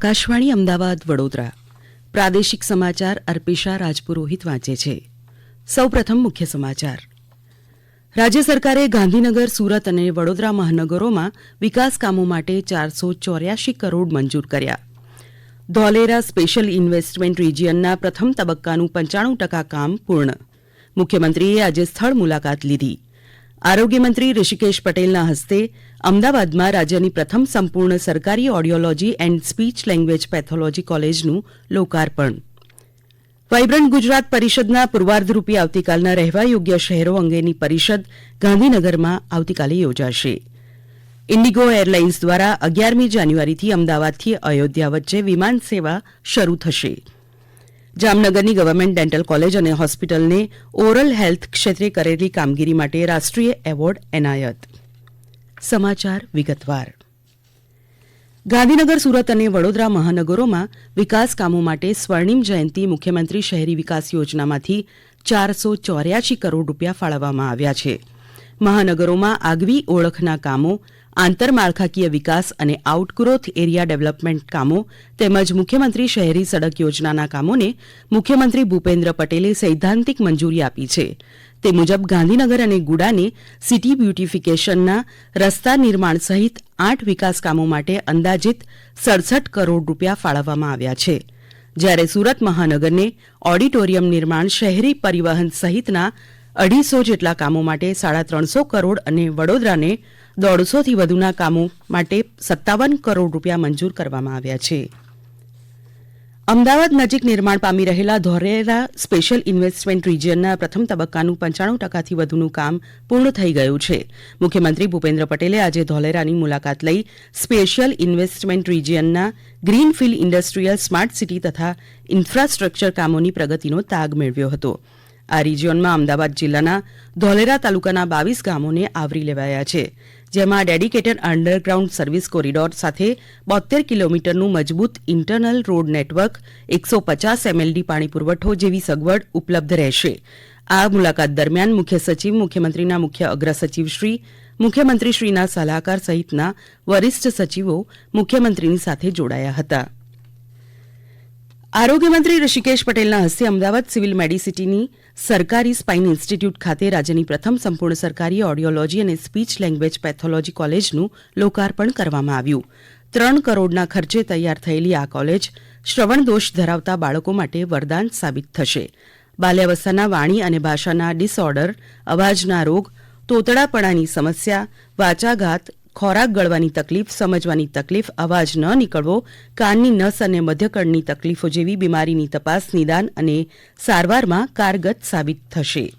આકાશવાણી અમદાવાદ વડોદરા. પ્રાદેશિક સમાચાર અર્પિશા રાજપુરોહિત વાંચે છે. સૌપ્રથમ મુખ્ય સમાચાર. રાજ્ય સરકારે ગાંધીનગર, સુરત અને વડોદરા મહાનગરોમાં વિકાસ કામો માટે ચારસો ચોર્યાસી કરોડ મંજૂર કર્યા. ધોલેરા સ્પેશિયલ ઇન્વેસ્ટમેન્ટ રિજિયનના પ્રથમ તબક્કાનું પંચાણું ટકા કામ પૂર્ણ. મુખ્યમંત્રીએ આજે સ્થળ મુલાકાત લીધી. આરોગ્યમંત્રી ઋષિકેશ પટેલના હસ્તે અમદાવાદમાં રાજ્યની પ્રથમ સંપૂર્ણ સરકારી audiology and speech language pathology કોલેજનું લોકાર્પણ. વાઇબ્રન્ટ ગુજરાત પરિષદના પૂર્વાર્ધરૂપી આવતીકાલના રહેવા યોગ્ય શહેરો અંગેની પરિષદ ગાંધીનગરમાં આવતીકાલે યોજાશે. ઇન્ડિગો એરલાઇન્સ દ્વારા અગિયારમી જાન્યુઆરીથી અમદાવાદથી અયોધ્યા વચ્ચે વિમાન સેવા શરૂ થશે. જામનગરની ગવર્મેન્ટ ડેન્ટલ કોલેજ અને હોસ્પિટલને ઓરલ હેલ્થ ક્ષેત્રે કરેલી કામગીરી માટે રાષ્ટ્રીય એવોર્ડ એનાયત. સમાચાર વિગતવાર. ગાંધીનગર, સુરત અને વડોદરા મહાનગરોમાં વિકાસ કામો માટે સ્વર્ણિમ જયંતી મુખ્યમંત્રી શહેરી વિકાસ યોજનામાંથી ચારસો ચોર્યાસી કરોડ રૂપિયા ફાળવવામાં આવ્યા છે. મહાનગરોમાં આગવી ઓળખના કામો આંતરમાળખાકીય વિકાસ અને આઉટગ્રોથ એરિયા ડેવલપમેન્ટ કામો તેમજ મુખ્યમંત્રી શહેરી સડક યોજનાના કામોને મુખ્યમંત્રી ભૂપેન્દ્ર પટેલે સૈદ્ધાંતિક મંજૂરી આપી છે. તે મુજબ ગાંધીનગર અને ગુડાને સિટી બ્યુટિફિકેશનના રસ્તા નિર્માણ સહિત આઠ વિકાસ કામો માટે અંદાજિત સડસઠ કરોડ રૂપિયા ફાળવવામાં આવ્યા છે. જ્યારે સુરત મહાનગરને ઓડિટોરિયમ નિર્માણ શહેરી પરિવહન સહિતના અઢીસો જેટલા કામો માટે સાડા ત્રણસો કરોડ અને વડોદરાને દોઢસોથી વધુના કામો માટે સત્તાવન કરોડ રૂપિયા મંજૂર કરવામાં આવ્યા છે. અમદાવાદ નજીક નિર્માણ પામી રહેલા ધોરેરા સ્પેશિયલ ઇન્વેસ્ટમેન્ટ રિજિયનના પ્રથમ તબક્કાનું પંચાણું ટકાથી વધુનું કામ પૂર્ણ થઈ ગયું છે. મુખ્યમંત્રી ભૂપેન્દ્ર પટેલે આજે ધોલેરાની મુલાકાત લઈ સ્પેશિયલ ઇન્વેસ્ટમેન્ટ રિજિયનના ગ્રીનફિલ્ડ ઇન્ડસ્ટ્રીયલ સ્માર્ટ સિટી તથા ઇન્ફ્રાસ્ટ્રક્ચર કામોની પ્રગતિનો તાગ મેળવ્યો હતો. આ રિજિયોનમાં અમદાવાદ જિલ્લાના ધોલેરા તાલુકાના બાવીસ ગામોને આવરી લેવાયા છે, જેમાં ડેડિકેટેડ અંડરગ્રાઉન્ડ સર્વિસ કોરિડોર સાથે બોતેર કિલોમીટરનું મજબૂત ઇન્ટરનલ રોડ નેટવર્ક, એકસો પચાસ એમએલડી પાણી પુરવઠો જેવી સગવડ ઉપલબ્ધ રહેશે. આ મુલાકાત દરમિયાન મુખ્ય સચિવ, મુખ્યમંત્રીના મુખ્ય અગ્ર સચિવશ્રી મુખ્યમંત્રીશ્રીના સલાહકાર સહિતના વરિષ્ઠ સચિવો મુખ્યમંત્રીની સાથે જોડાયા હતા. આરોગ્યમંત્રી ઋષિકેશ પટેલના હસ્તે અમદાવાદ સિવિલ મેડિસિટીની સરકારી સ્પાઇન ઇન્સ્ટિટ્યૂટ ખાતે રાજ્યની પ્રથમ સંપૂર્ણ સરકારી ઓડિયોલોજી અને સ્પીચ લેંગ્વેજ પેથોલોજી કોલેજનું લોકાર્પણ કરવામાં આવ્યું. ત્રણ કરોડના ખર્ચે તૈયાર થયેલી આ કોલેજ શ્રવણ દોષ ધરાવતા બાળકો માટે વરદાન સાબિત થશે. બાલ્યાવસ્થાના વાણી અને ભાષાના ડિસઓર્ડર, અવાજના રોગ, તોતડાપણાની સમસ્યા, વાચાઘાત ખોરાક ગળવાની તકલીફ, સમજવાની તકલીફ, અવાજ ન નીકળવો, કાનની નસ અને મધ્યકણની તકલીફો જેવી બીમારીની તપાસ, નિદાન અને સારવારમાં કારગત સાબિત થશે.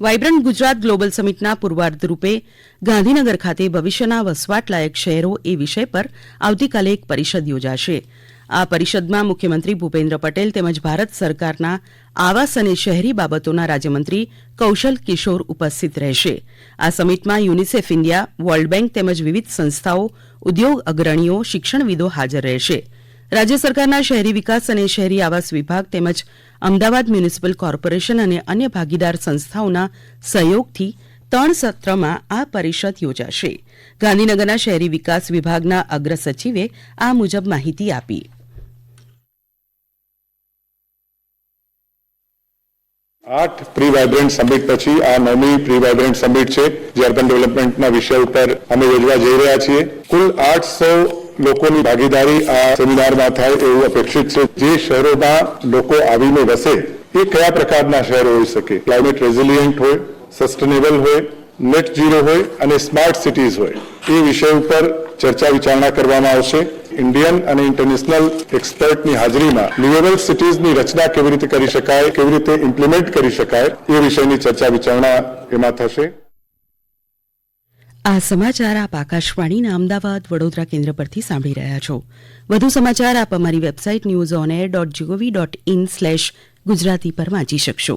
વાઇબ્રન્ટ ગુજરાત ગ્લોબલ સમિટના પૂર્વાર્ધ રૂપે ગાંધીનગર ખાતે ભવિષ્યના વસવાટલાયક શહેરો એ વિષય પર આવતીકાલે એક પરિષદ યોજાશે. આ પરિષદમાં મુખ્યમંત્રી ભૂપેન્દ્ર પટેલ તેમજ ભારત સરકારના આવાસ અને શહેરી બાબતોના રાજ્યમંત્રી કૌશલ કિશોર ઉપસ્થિત રહેશે. આ સમિટમાં યુનિસેફ ઇન્ડિયા, વર્લ્ડ બેંક તેમજ વિવિધ સંસ્થાઓ, ઉદ્યોગ અગ્રણીઓ, શિક્ષણવિદો હાજર રહેશે. રાજ્ય સરકારના શહેરી વિકાસ અને શહેરી આવાસ વિભાગ તેમજ અમદાવાદ મ્યુનિસિપલ કોર્પોરેશન અને અન્ય ભાગીદાર સંસ્થાઓના સહયોગથી ત્રણ સત્રમાં આ પરિષદ યોજાશે. ગાંધીનગરના શહેરી વિકાસ વિભાગના અગ્ર સચિવે આ મુજબ માહિતી આપી. આઠ પ્રી વાઇબ્રન્ટ સમિટ પછી આ નવમી પ્રી વાઇબ્રન્ટ સમિટ છે, જે અર્બન ડેવલપમેન્ટના વિષય ઉપર અમે યોજવા જઈ રહ્યા છીએ. કુલ આઠસો લોકોની ભાગીદારી આ સેમિનારમાં થાય એવું અપેક્ષિત છે. જે શહેરોમાં લોકો આવીને વસે, એ કયા પ્રકારના શહેરો હોઈ શકે? ક્લાઇમેટ રેઝિલિયન્ટ હોય સસ્ટેનેબલ હોય નેટ ઝીરો હોય અને સ્માર્ટ સિટીઝ હોય. એ વિષય ઉપર ચર્ચા વિચારણા કરવામાં આવશે. ઇન્ડિયન અને ઇન્ટરનેશનલ એક્સપર્ટની હાજરીમાં લિવેબલ સિટીઝની રચના કેવી રીતે કરી શકાય, કેવી રીતે ઇમ્પ્લિમેન્ટ કરી શકાય, એ વિષયની ચર્ચા વિચારણા એમાં થશે. આ સમાચાર આપ આકાશવાણીના અમદાવાદ વડોદરા કેન્દ્ર પરથી સાંભળી રહ્યા છો. વધુ સમાચાર આપ અમારી website news on air dot GOV dot in slash Gujarati પર વાંચી શકશો.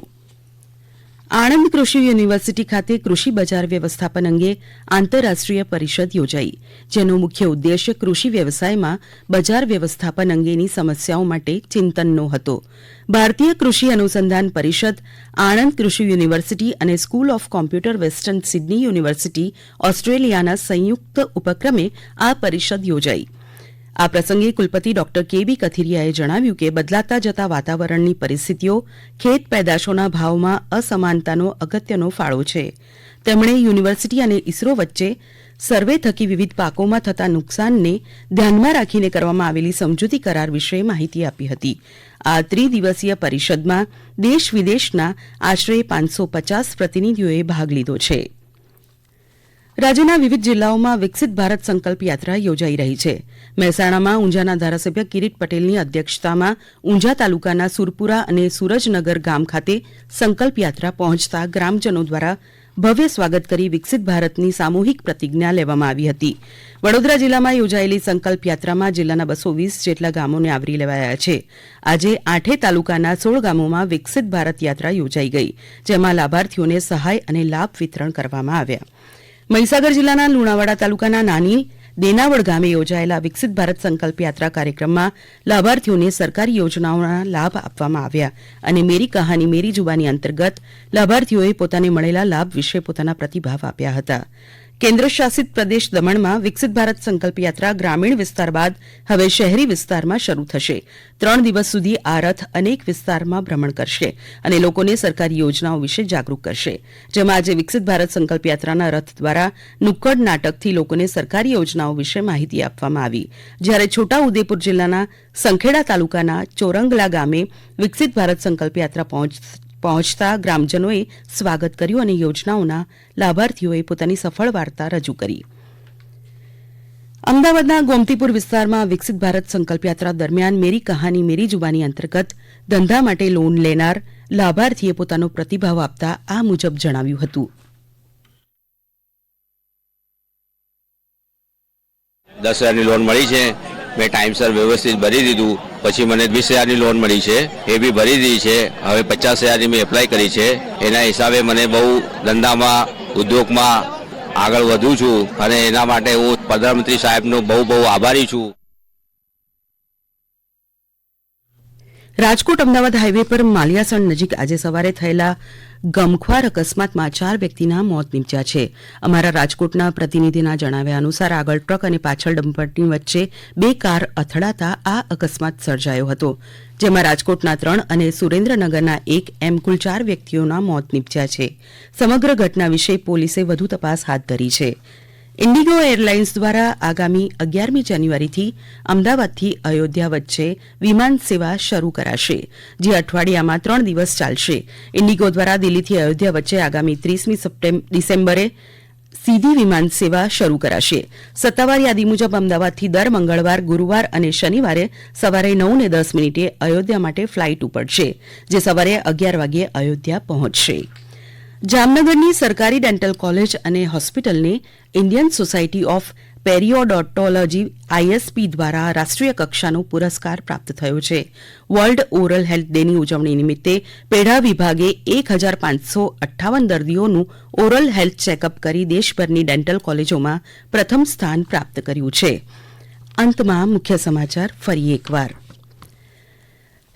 આણંદ કૃષિ યુનિવર્સિટી ખાતે કૃષિ બજાર વ્યવસ્થાપન અંગે આંતરરાષ્ટ્રીય પરિષદ યોજાઈ, જેનો મુખ્ય ઉદ્દેશ્ય કૃષિ વ્યવસાયમાં બજાર વ્યવસ્થાપન અંગેની સમસ્યાઓ માટે ચિંતનનો હતો. ભારતીય કૃષિ અનુસંધાન પરિષદ, આણંદ કૃષિ યુનિવર્સિટી અને school of computer Western Sydney university ઓસ્ટ્રેલિયાના સંયુક્ત ઉપક્રમે આ પરિષદ યોજાઈ. આ પ્રસંગે કુલપતિ ડોક્ટર કે બી કથિરિયાએ જણાવ્યું કે બદલાતા જતા વાતાવરણની પરિસ્થિતિઓ, ખેત પેદાશોના ભાવમાં અસમાનતાનો અગત્યનો ફાળો છે. તેમણે યુનિવર્સિટી અને ઇસરો વચ્ચે સર્વે થકી વિવિધ પાકોમાં થતા નુકસાનને ધ્યાનમાં રાખીને કરવામાં આવેલી સમજૂતી કરાર વિશે માહિતી આપી હતી. આ ત્રિદિવસીય પરિષદમાં દેશ વિદેશના આશરે પાંચસો પચાસ પ્રતિનિધિઓએ ભાગ લીધો છે. રાજ્યના વિવિધ જિલ્લાઓમાં વિકસિત ભારત સંકલ્પ યાત્રા યોજાઈ રહી છે. મહેસાણામાં ઊંઝાના ધારાસભ્ય કિરીટ પટેલની અધ્યક્ષતામાં ઊંઝા તાલુકાના સુરપુરા અને સુરજનગર ગામ ખાતે સંકલ્પ યાત્રા પહોંચતા ગ્રામજનો દ્વારા ભવ્ય સ્વાગત કરી વિકસિત ભારતની સામૂહિક પ્રતિજ્ઞા લેવામાં આવી હતી. વડોદરા જિલ્લામાં યોજાયેલી સંકલ્પ યાત્રામાં જિલ્લાના બસો વીસ જેટલા ગામોને આવરી લેવાયા છે. આજે આઠે તાલુકાના સોળ ગામોમાં વિકસિત ભારત યાત્રા યોજાઈ ગઈ, જેમાં લાભાર્થીઓને સહાય અને લાભ વિતરણ કરવામાં આવ્યા. મહીસાગર જિલ્લાના લુણાવાડા તાલુકાના નાની દેનાવડ ગામે યોજાયેલા વિકસિત ભારત સંકલ્પ યાત્રા કાર્યક્રમમાં લાભાર્થીઓને સરકારી યોજનાઓના લાભ આપવામાં આવ્યા અને મેરી કહાની, મેરી જુબાની અંતર્ગત લાભાર્થીઓએ પોતાને મળેલા લાભ વિશે પોતાના પ્રતિભાવ આપ્યા હતા. કેન્દ્ર શાસિત પ્રદેશ દમણમાં વિકસિત ભારત સંકલ્પ યાત્રા ગ્રામીણ વિસ્તાર બાદ હવે શહેરી વિસ્તારમાં શરૂ થશે. ત્રણ દિવસ સુધી આ રથ અનેક વિસ્તારમાં ભ્રમણ કરશે અને લોકોને સરકારી યોજનાઓ વિશે જાગૃત કરશે. જેમાં આજે વિકસિત ભારત સંકલ્પ યાત્રાના રથ દ્વારા નુક્કડ નાટકથી લોકોને સરકારી યોજનાઓ વિશે માહિતી આપવામાં આવી. જ્યારે છોટા ઉદેપુર જિલ્લાના સંખેડા તાલુકાના ચોરંગલા ગામે વિકસિત ભારત સંકલ્પ યાત્રા પહોંચ પહોંચતા ગ્રામજનોએ સ્વાગત કર્યું અને યોજનાઓના લાભાર્થીઓએ પોતાની સફળ વાર્તા રજૂ કરી. અમદાવાદના ગોમતીપુર વિસ્તારમાં વિકસિત ભારત સંકલ્પયાત્રા દરમિયાન મેરી કહાની મેરી જુબાની અંતર્ગત ધંધા માટે લોન લેનાર લાભાર્થીએ પોતાનો પ્રતિભાવ આપતા આ મુજબ જણાવ્યું હતું. દસ હજારની લોન મળી છે. મેં ટાઈમસર વ્યવસ્થિત ભરી દીધું. પછી મને વીસ હજારની લોન મળી છે. એ બી ભરી દીધી છે. હવે પચાસ હજારની મેં એપ્લાય કરી છે. એના હિસાબે મને બહુ ધંધામાં, ઉદ્યોગમાં આગળ વધું છું. અને એના માટે હું પ્રધાનમંત્રી સાહેબનો બહુ બહુ આભારી છું. રાજકોટ અમદાવાદ હાઈવે પર માલિયાસણ નજીક આજે સવારે થયેલા ગમખ્વાર અકસ્માતમાં ચાર વ્યક્તિના મોત નીપજ્યા છે. અમારા રાજકોટના પ્રતિનિધિના જણાવ્યા અનુસાર આગળ ટ્રક અને પાછળ ડમ્પરની વચ્ચે બે કાર અથડાતા આ અકસ્માત સર્જાયો હતો, જેમાં રાજકોટના ત્રણ અને સુરેન્દ્રનગરના એક એમ કુલ ચાર વ્યક્તિઓના મોત નીપજ્યા છે. સમગ્ર ઘટના વિશે પોલીસે વધુ તપાસ હાથ ધરી છે. ઇન્ડિગો એરલાઇન્સ દ્વારા આગામી અગિયારમી જાન્યુઆરીથી અમદાવાદથી અયોધ્યા વચ્ચે વિમાન સેવા શરૂ કરાશે, જે અઠવાડિયામાં ત્રણ દિવસ ચાલશે. ઇન્ડિગો દ્વારા દિલ્હીથી અયોધ્યા વચ્ચે આગામી ત્રીસમી ડિસેમ્બરે સીધી વિમાન સેવા શરૂ કરાશે. સત્તાવાર યાદી મુજબ અમદાવાદથી દર મંગળવાર, ગુરુવાર અને શનિવારે સવારે નવ ને દસ મિનિટે અયોધ્યા માટે ફ્લાઇટ ઉપડશે, જે સવારે અગિયાર વાગ્યે અયોધ્યા પહોંચશે. જામનગરની સરકારી ડેન્ટલ કોલેજ અને હોસ્પિટલને Indian society of periodontology ISP દ્વારા રાષ્ટ્રીય કક્ષાનો પુરસ્કાર પ્રાપ્ત થયો છે. વર્લ્ડ ઓરલ હેલ્થ ડેની ઉજવણી નિમિત્તે પેઢા વિભાગે એક હજાર પાંચસો અઠ્ઠાવન દર્દીઓનું ઓરલ હેલ્થ ચેકઅપ કરી દેશભરની ડેન્ટલ કોલેજોમાં પ્રથમ સ્થાન પ્રાપ્ત કર્યું છે. અંતમાં મુખ્ય સમાચાર ફરી એકવાર.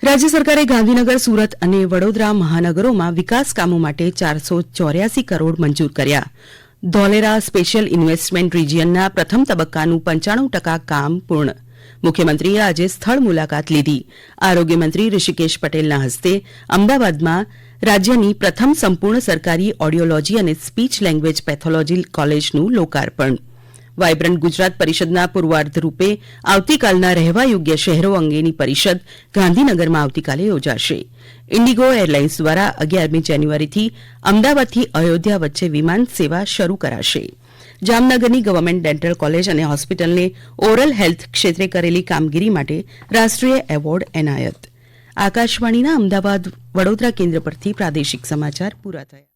રાજ્ય સરકારે ગાંધીનગર, સુરત અને વડોદરા મહાનગરોમાં વિકાસ કામો માટે ચારસો ચોર્યાસી કરોડ મંજૂર કર્યા. ધોલેરા સ્પેશિયલ ઇન્વેસ્ટમેન્ટ રિજિયનના પ્રથમ તબક્કાનું પંચાણું ટકા કામ પૂર્ણ. મુખ્યમંત્રીએ આજે સ્થળ મુલાકાત લીધી. આરોગ્યમંત્રી ઋષિકેશ પટેલના હસ્તે અમદાવાદમાં રાજ્યની પ્રથમ સંપૂર્ણ સરકારી ઓડિયોલોજી અને સ્પીચ લેંગ્વેજ પેથોલોજી કોલેજનું લોકાર્પણ. વાયબ્રન્ટ ગુજરાત પરિષદના પૂર્વાર્ધ રૂપે આવતીકાલના રહેવા યોગ્ય શહેરો અંગેની પરિષદ ગાંધીનગરમાં આવતીકાલે યોજાશે. ઇન્ડિગો એરલાઇન્સ દ્વારા અગિયારમી જાન્યુઆરીથી અમદાવાદથી અયોધ્યા વચ્ચે વિમાન સેવા શરૂ કરાશે. જામનગરની ગવર્મેન્ટ ડેન્ટલ કોલેજ અને હોસ્પિટલને ઓરલ હેલ્થ ક્ષેત્રે કરેલી કામગીરી માટે રાષ્ટ્રીય એવોર્ડ એનાયત. આકાશવાણીના અમદાવાદ વડોદરા કેન્દ્ર પરથી પ્રાદેશિક સમાચાર પૂરા થયા.